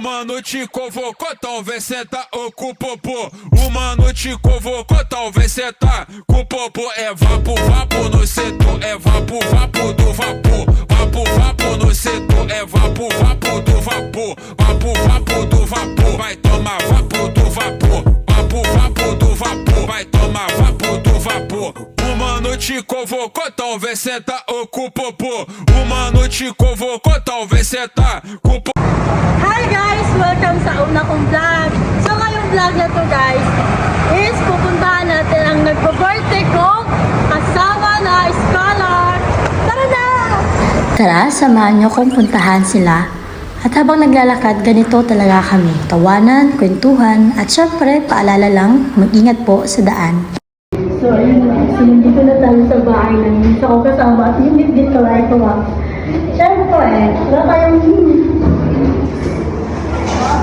Mano te convocou, então vem sentar ô, com o mano te convocou, então vem sentar com o popô. É vapo, vapo no setor, é vapo, vapo do vapor. Vapo, vapo no setor, é vapo, vapo do vapor. Vapo, vapo do vapor, vai tomar vapo do vapor. Vapo, vapo do vapor, vai tomar vapo do vapor. O mano te convocou, então vem sentar ô, com o mano te convocou, então vem sentar com o popô. Hi guys! Welcome sa una kong vlog. So ngayong vlog na to guys is pupuntahan natin ang nagpo-birthday kong kasama na scholar. Tara na! Tara, samahan niyo kong puntahan sila. At habang naglalakad, ganito talaga kami. Tawanan, kwentuhan, at syempre, paalala lang, mag-ingat po sa daan. So ayun na guys, nandito na tayo sa bahay ng isa ko kasama at hindi dito ay tuwag. Siyempre, wala tayong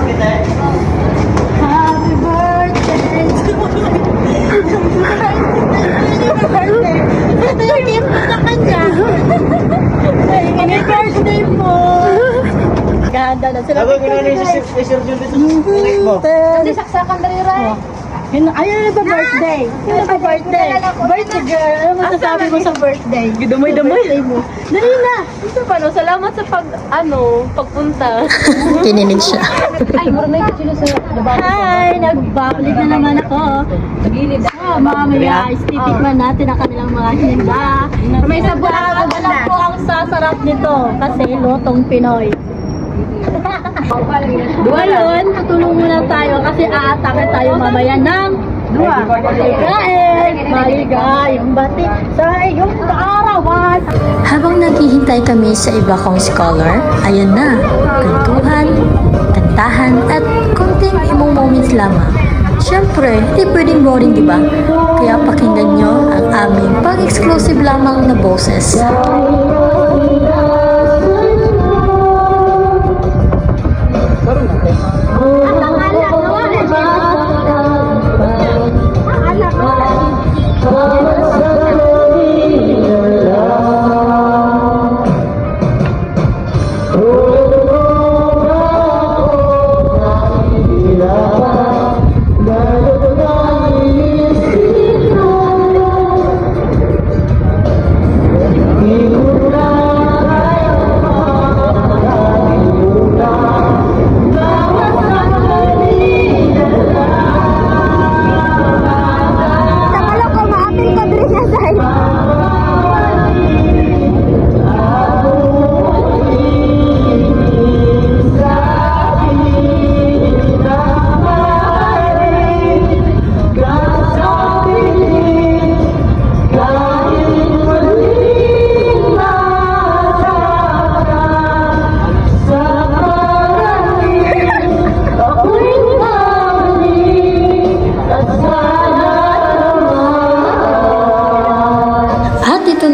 Birthday to Happy birthday! Ito yung gift ko sa kanya. Happy birthday po! Ganda na sila. Ako gano'n yung si si Sir Jun dito sa neck mo. Hindi saksakan dali rin. Yun, ayun na ba birthday? Yun na ba birthday? Birthday girl, ano masasabi mo sa birthday? Damoy-damoy. Birthday mo. Dali na! Ito paano? Salamat sa pag, ano, pagpunta. Kinilig siya. Ay, marunay ka sila sa. Hi! Nagbabalik na naman ako. Tagilid. Ah, mamaya, istitikman natin ang kanilang mga hinda. May sabahan. Alam ko ang sasarap nito kasi lotong Pinoy. Ngayon, tutulong muna tayo kasi aatake tayo mamaya ng dua. Kain! Maligayang bati sa iyong kaarawan. Habang naghihintay kami sa iba kong scholar, ayan na, kwentuhan, kantahan, at konting imong moments lamang. Siyempre, hindi pwedeng boring, di ba? Kaya pakinggan nyo ang aming pang-exclusive lamang na boses.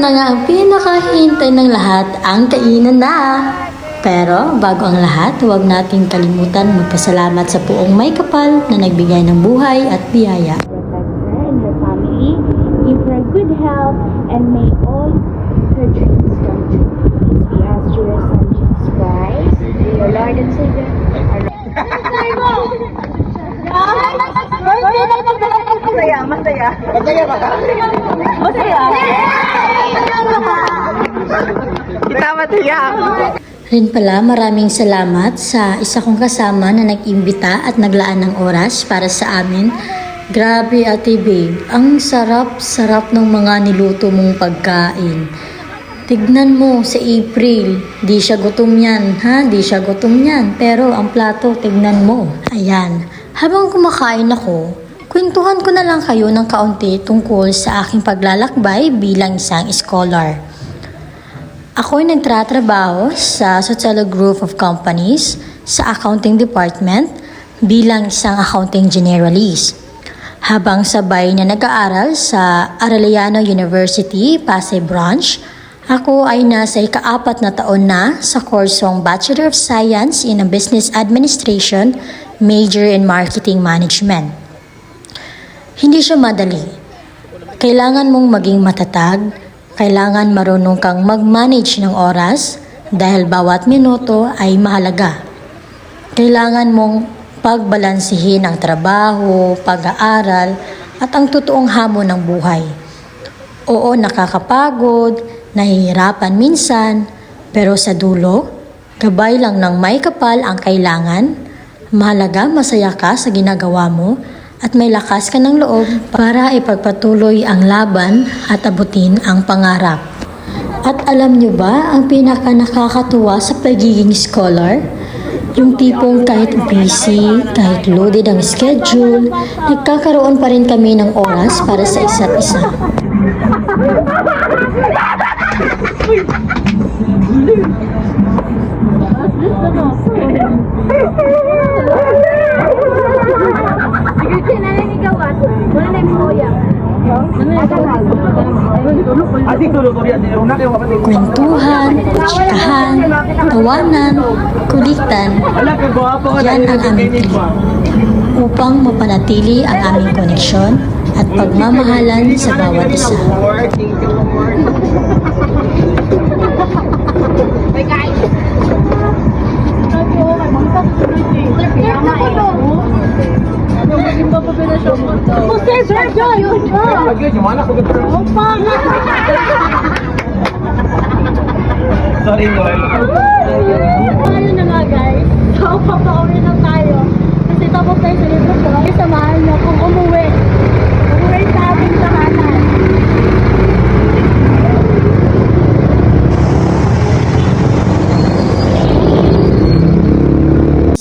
Na nga ang pinakahintay ng lahat, ang kainan na. Pero bago ang lahat, huwag nating kalimutan magpasalamat sa puong may kapal na nagbigay ng buhay at biyaya. and her family. Give her good health and may all her dreams come true. Please we ask through your Son Jesus Christ, your Lord and Savior. Masaya, masaya. Ba ka? Masaya. Kita masaya. Rin pala maraming salamat sa isa kong kasama na nag-imbita at naglaan ng oras para sa amin. Grabe ate babe, ang sarap-sarap ng mga niluto mong pagkain. Tignan mo sa April, di siya gutom yan, ha? Di siya gutom yan. Pero ang plato, tignan mo. Ayan. Habang kumakain ako, kwentuhan ko na lang kayo ng kaunti tungkol sa aking paglalakbay bilang isang scholar. Ako'y nagtratrabaho sa Sotelo Group of Companies sa Accounting Department bilang isang accounting generalist. Habang sabay na nag-aaral sa Arellano University, Pasay Branch, ako ay nasa ikaapat na taon na sa kursong Bachelor of Science in Business Administration, major in Marketing Management. Hindi siya madali. Kailangan mong maging matatag, kailangan marunong kang mag-manage ng oras dahil bawat minuto ay mahalaga. Kailangan mong pagbalansihin ang trabaho, pag-aaral, at ang totoong hamon ng buhay. Oo, nakakapagod, nahihirapan minsan, pero sa dulo, gabay lang ng may kapal ang kailangan. Mahalaga masaya ka sa ginagawa mo at may lakas ka ng loob para ipagpatuloy ang laban at abutin ang pangarap. At alam nyo ba ang pinaka nakakatuwa sa pagiging scholar? Yung tipong kahit busy, kahit loaded ang schedule, nagkakaroon pa rin kami ng oras para sa isa't isa. Sige, Kwentuhan, chikahan, tawanan, kulitan, Yan ang aming ba? upang mapanatili ang aming koneksyon at pagmamahalan sa bawat isa. Sir, sir, yun! Pagyo, yung mana ko Sorry, Lord. Ano na nga guys, so papauwi na tayo. Kasi tapos tayo sa libro ko, samahan niyo kung. Umuwi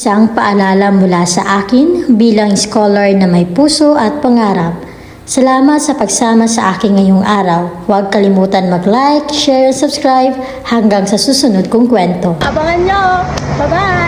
Isang paalala mula sa akin bilang scholar na may puso at pangarap. Salamat sa pagsama sa akin ngayong araw. Huwag kalimutan mag-like, share, subscribe hanggang sa susunod kong kwento. Abangan nyo! Bye-bye!